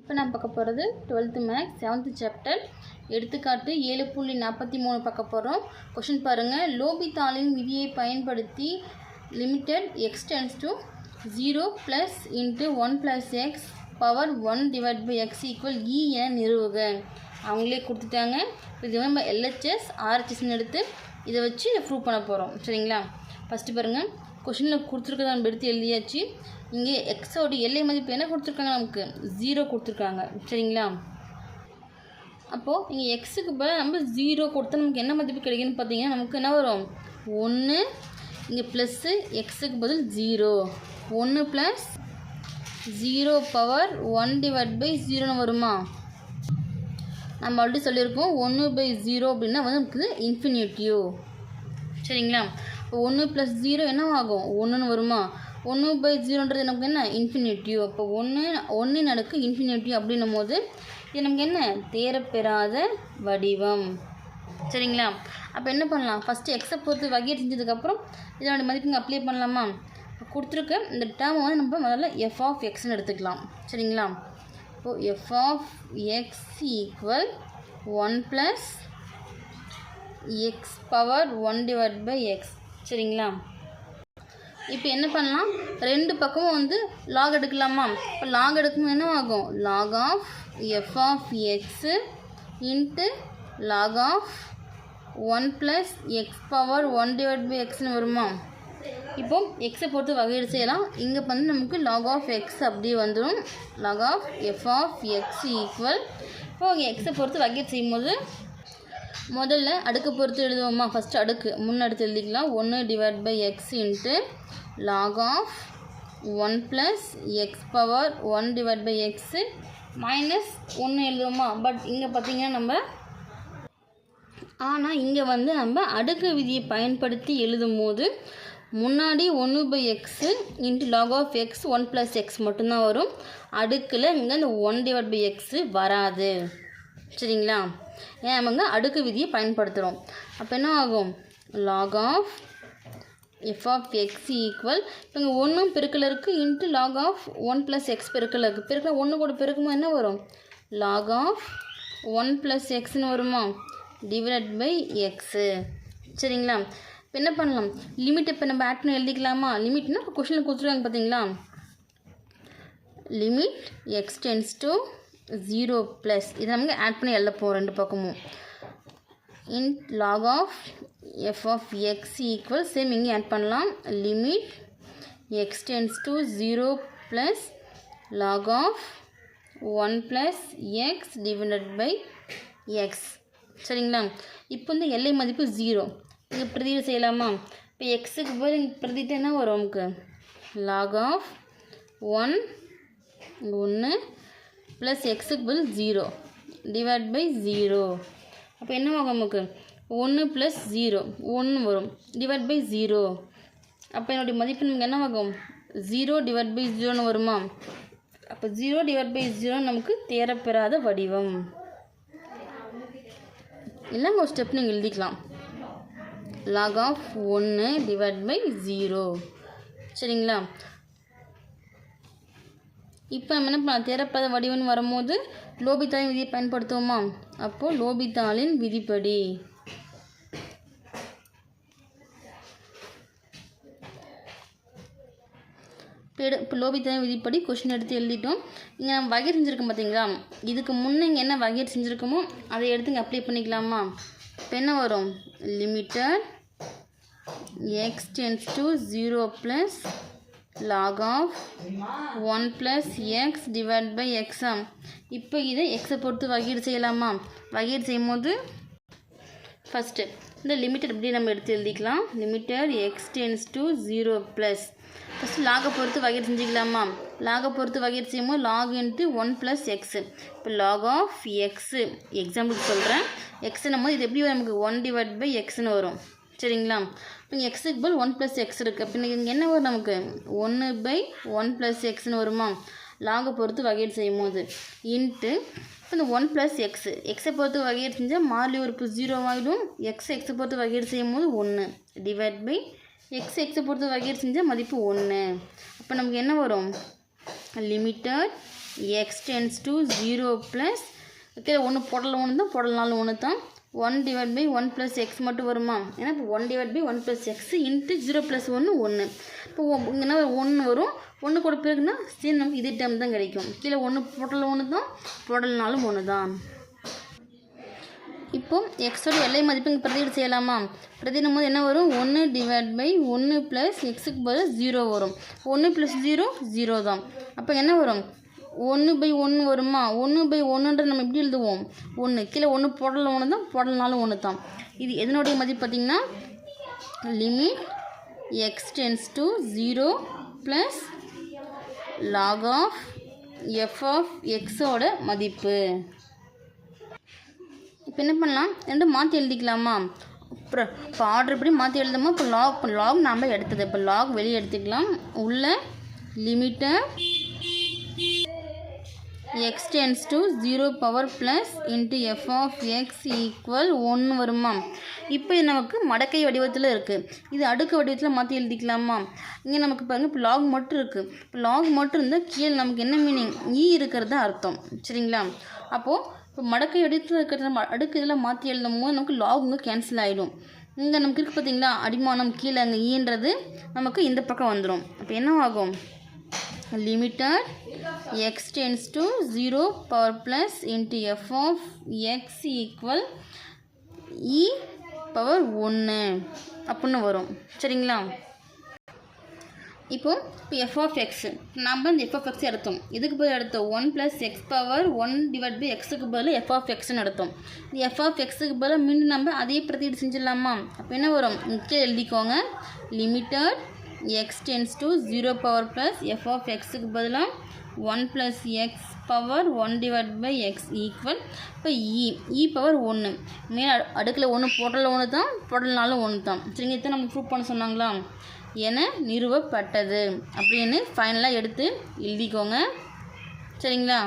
இப்போ நான் பார்க்க போகிறது டுவெல்த்து மேக்ஸ் செவன்த்து சாப்டர் எடுத்துக்காட்டு ஏழு புள்ளி நாற்பத்தி மூணு பார்க்க போகிறோம். கொஷின் பாருங்கள் லோபித்தாளின் விதியை பயன்படுத்தி limited x tends to zero plus into one plus x power one divide by x equal e என நிறுவுக. அவங்களே கொடுத்துட்டாங்க. இப்போ இது நம்ம எல்ஹெச்எஸ் ஆர்ஹெச்எஸ்ன்னு எடுத்து இதை வச்சு இதை ப்ரூவ் பண்ண போகிறோம். சரிங்களா? ஃபஸ்ட்டு பாருங்கள் கொஷினில் கொடுத்துருக்கத நம்ம எடுத்து எழுதியாச்சு. இங்கே எக்ஸோட எல்லை மதிப்பு என்ன கொடுத்துருக்காங்க நமக்கு? ஜீரோ கொடுத்துருக்காங்க. சரிங்களா? அப்போது இங்கே எக்ஸுக்கு பதிலாக நம்ம ஜீரோ கொடுத்தா நமக்கு என்ன மதிப்பு கிடைக்குன்னு பார்த்தீங்கன்னா நமக்கு என்ன வரும்? ஒன்று இங்கே ப்ளஸ்ஸு எக்ஸுக்கு பதில் ஜீரோ ஒன்று plus zero power one divide by ஜீரோன்னு வருமா? நம்ம ஆல்ரெடி சொல்லியிருக்கோம். ஒன்று பை ஜீரோ அப்படின்னா வந்து நமக்கு இன்ஃபினிட்டியோ சரிங்களா? இப்போ ஒன்று ப்ளஸ் ஜீரோ என்ன ஆகும் ஒன்றுன்னு வருமா? ஒன்று பை ஜீரோன்றது நமக்கு என்ன? இன்ஃபினிட்டிவ் அப்போ ஒன்று ஒன்று நடக்கு இன்ஃபினிட்டிவ் அப்படின்னும் போது இது நமக்கு என்ன? தேரப்பெறாத வடிவம். சரிங்களா? அப்போ என்ன பண்ணலாம்? ஃபஸ்ட்டு எக்ஸை பொறுத்து வகையை செஞ்சதுக்கப்புறம் இதோட மதிப்புங்க அப்ளை பண்ணலாமா? கொடுத்துருக்க இந்த டேர்மை வந்து நம்ம முதல்ல எஃப் ஆஃப் எக்ஸ்னு எடுத்துக்கலாம். சரிங்களா? இப்போது f of x equal one plus x power one divide by x சரிங்களா? இப்போ என்ன பண்ணலாம்? ரெண்டு பக்கமும் வந்து லாக் எடுக்கலாமா? இப்போ லாக் எடுக்கும்போது என்ன ஆகும்? Log of f of x into log of one plus x power one divide by எக்ஸ்னு வருமா? இப்போ எக்ஸை பொறுத்து வகையீடு செய்யலாம். இங்கே வந்து நமக்கு லாக் ஆஃப் எக்ஸ் அப்படியே வந்துடும் log of f of x equal இப்போ எக்ஸை பொறுத்து வகையீடு செய்யும்போது முதல்ல அடுக்கு பொறுத்து எழுதுவோமா? ஃபஸ்ட்டு அடுக்கு. முன்னடுத்து எழுதிக்கலாம். ஒன்று divide by x into log of one plus x power one divide by x minus ஒன்று எழுதுவோமா? பட் இங்கே பார்த்தீங்கன்னா நம்ம ஆனால் இங்கே வந்து நம்ம அடுக்கு விதியை பயன்படுத்தி எழுதும் போது முன்னாடி ஒன்று by x into log of x one plus x மட்டும்தான் வரும். அடுக்கில் இங்கே இந்த ஒன் டிவைட் பை எக்ஸு வராது. சரிங்களா? ஏன் அவங்க அடுக்கு விதியை பயன்படுத்துகிறோம் அப்போ என்ன ஆகும்? Log of f of x equal இப்போ இங்கே ஒன்றும் பெருக்கில் இருக்குது into log of one plus x பெருக்கில் இருக்குது பெருக்கில் ஒன்று கூட பெருக்கும்போது என்ன வரும்? லாக் ஆஃப் ஒன் ப்ளஸ் எக்ஸ்னு வருமா? டிவைட் பை எக்ஸு சரிங்களா? இப்போ என்ன பண்ணலாம்? லிமிட் இப்போ நம்ம ஆட் பண்ணி எழுதிக்கலாமா? லிமிட்னா கொஷினில் கொடுத்துருக்காங்க பார்த்தீங்களா limit x tends to zero plus இதை நமக்கு ஆட் பண்ணி எழுத ரெண்டு பக்கமும். In log of f of x equal same இங்கே ஆட் பண்ணலாம். Limit x tends to zero plus log of one plus x divided by x சரிங்களா? இப்போ வந்து எல்லை மதிப்பு ஜீரோ இங்கே பிரதிவு செய்யலாமா? இப்போ எக்ஸுக்கு போய் இங்கே பிரதிட்டு என்ன வரும்? நமக்கு? லாக் ஆஃப் ஒன் ஒன்று ப்ளஸ் எக்ஸுக்கு ஜீரோ டிவைட் பை ஜீரோ அப்போ என்ன ஆகும் நமக்கு? ஒன்று ப்ளஸ் ஜீரோ ஒன்று வரும். டிவைட் பை ஜீரோ அப்போ என்னுடைய மதிப்பு நமக்கு என்ன ஆகும்? ஜீரோ டிவைட் பை ஜீரோன்னு வருமா? அப்போ ஜீரோ டிவைட் பை ஜீரோ நமக்கு தேரப்பெறாத வடிவம். இல்லைங்க ஒரு ஸ்டெப் நீங்கள் எழுதிக்கலாம். லாக் ஆஃப் ஒன்று டிவைட் பை ஜீரோ சரிங்களா? இப்போ நம்ம என்ன பண்ணலாம்? தேரப்பத வடிவம்னு வரும்போது லோபித்தாளின் விதியை பயன்படுத்துவோமா? அப்போது லோபித்தாளின் விதிப்படி. இப்போ லோபித்தாளின் விதிப்படி கொஷின் எடுத்து எழுதிட்டோம். இங்கே நம்ம வகை செஞ்சுருக்கோம் பார்த்தீங்களா இதுக்கு முன்னே இங்கே என்ன வகை செஞ்சுருக்கோமோ அதை எடுத்து இங்கே அப்ளை பண்ணிக்கலாமா? இப்போ என்ன வரும்? Limited x tends to zero plus log of 1 plus x divided by x ஆம். இப்போ இதை எக்ஸை பொறுத்து வகையீடு செய்யலாமா? வகையீடு செய்யும் போது ஃபஸ்ட்டு இந்த லிமிட்டட் இப்படி நம்ம எடுத்து எழுதிக்கலாம். Limited x tends to zero plus first லாகை பொறுத்து வகையீடு செஞ்சுக்கலாமா? லாகை பொறுத்து வகையீடு செய்யும்போது log into one plus x இப்போ லாக் ஆஃப் எக்ஸு எக்ஸாம்பிளுக்கு சொல்கிறேன் எக்ஸுன்னும் போது இது எப்படி நமக்கு ஒன் டிவைட் பை எக்ஸ்னு வரும். சரிங்களா? இப்போ இங்கே எக்ஸுக்கு பதில் ஒன் ப்ளஸ் எக்ஸ் இருக்குது அப்போ இங்கே என்ன வரும் நமக்கு? ஒன்று பை ஒன் ப்ளஸ் எக்ஸ்னு வருமா? லாகை பொறுத்து வகையீடு செய்யும் போது. இன்ட்டு இப்போ இந்த ஒன் ப்ளஸ் எக்ஸு எக்ஸை பொறுத்து வகையீடு செஞ்சால் மாறி உறுப்பு ஜீரோ ஆகிடும் எக்ஸ் எக்ஸை பொறுத்து வகையீடு செய்யும் போது ஒன்று டிவைட் பை எக்ஸ் எக்ஸை பொறுத்து வகையீடு செஞ்சால் மதிப்பு ஒன்று அப்போ நமக்கு என்ன வரும்? Limited x tends to zero plus okay ஒன்று போடல ஒன்று தான் போடலனாலும் ஒன்று தான் one divide by one plus x மட்டும் வருமா? ஏன்னா இப்போ one divide by one plus x into zero plus ஒன்று ஒன்று இப்போ இங்கே என்ன ஒன்று வரும். ஒன்று கூட பிறகுனா சரி நமக்கு இதே டைம் தான் கிடைக்கும். கீழே ஒன்று போட்டல் ஒன்று தான் போடலனாலும் ஒன்று தான். இப்போ எக்ஸோட எல்லை மதிப்பு இங்கே பிரதியீடு செய்யலாமா? பிரதியிடும் போது என்ன வரும்? ஒன்று டிவைட் பை ஒன்று ப்ளஸ் எக்ஸுக்கு பதில் ஜீரோ வரும். ஒன்று ப்ளஸ் ஜீரோ ஜீரோ தான். அப்போ என்ன வரும்? ஒன்று பை ஒன்று வருமா? ஒன்று பை ஒன்றுன்ற நம்ம எப்படி எழுதுவோம்? ஒன்று கீழே ஒன்று போடல ஒன்று தான் போடலனாலும் ஒன்று தான் இது எதனுடைய மதிப்பு பார்த்திங்கன்னா limit x tends to zero plus log of f of எக்ஸோட மதிப்பு. இப்போ என்ன பண்ணலாம்? ரெண்டும் மாற்றி எழுதிக்கலாமா? அப்புறம் இப்போ ஆர்டர் படி மாற்றி எழுதுமா இப்போ லாக் இப்போ லாக் நாம் எடுத்தது. இப்போ லாக் வெளியே எடுத்துக்கலாம். உள்ள லிமிட்டை x tends to zero power plus into f of x equal ஒன்று வருமா? இப்போ இது நமக்கு மடக்கை வடிவத்தில் இருக்குது இது அடுக்கு வடிவத்தில் மாற்றி எழுதிக்கலாமா? இங்கே நமக்கு பாருங்கள் இப்போ லாக் மட்டும் இருக்குது இப்போ லாக் மட்டும் இருந்தால் கீழே நமக்கு என்ன மீனிங் ஈ e இருக்கிறது அர்த்தம். சரிங்களா? அப்போது இப்போ மடக்கை வடிவத்தில் இருக்கிறத நம்ம அடுக்கு இதில் மாற்றி எழுதும் போது நமக்கு லாகுங்க கேன்சல் ஆகிடும் இங்கே நமக்கு இருக்குது பார்த்தீங்களா அடிமானம் கீழே அங்கே ஈன்றது e நமக்கு இந்த பக்கம் வந்துடும் அப்போ என்ன ஆகும்? Limited x tends to 0 power plus into f of x equal e power 1 அப்படின்னு வரும். சரிங்களா? இப்போது இப்போ எஃப் ஆஃப் எக்ஸ் நம்ம இந்த எஃப் ஆஃப் எக்ஸ் எடுத்தோம். இதுக்கு பதில் எடுத்தோம் one plus x power one divide by எக்ஸுக்கு பதில் எஃப் ஆஃப் எக்ஸ்னு எடுத்தோம். இந்த எஃப் ஆஃப் எக்ஸுக்கு பதில் மீண்டும் நம்ம அதே பிரதியீடு செஞ்சிடலாமா? அப்போ என்ன வரும்? முக்கியம் எழுதிக்கோங்க. Limited x tends to zero power plus f of எக்ஸுக்கு பதிலாக one plus x power one divide by x equal இப்போ இ இ பவர் ஒன்று மேலே அடுக்கில் ஒன்று போடல ஒன்று தான் போடலனாலும் ஒன்று தான். சரிங்க இதை நம்ம ப்ரூவ் பண்ண சொன்னாங்களா? என நிறுவப்பட்டது. அப்படின்னு ஃபைனலாக எடுத்து எழுதிக்கோங்க. சரிங்களா?